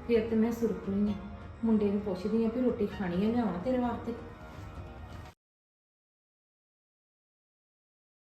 ਫੇਰ ਤੇ ਮੈਂ ਸੁਰਖੂ ਹੀ ਹਾਂ ਮੁੰਡੇ ਨੂੰ ਪੁੱਛਦੀ ਆ ਵੀ ਰੋਟੀ ਖਾਣੀ ਆ ਲਿਆਵਾਂ ਤੇਰੇ ਵਾਸਤੇ?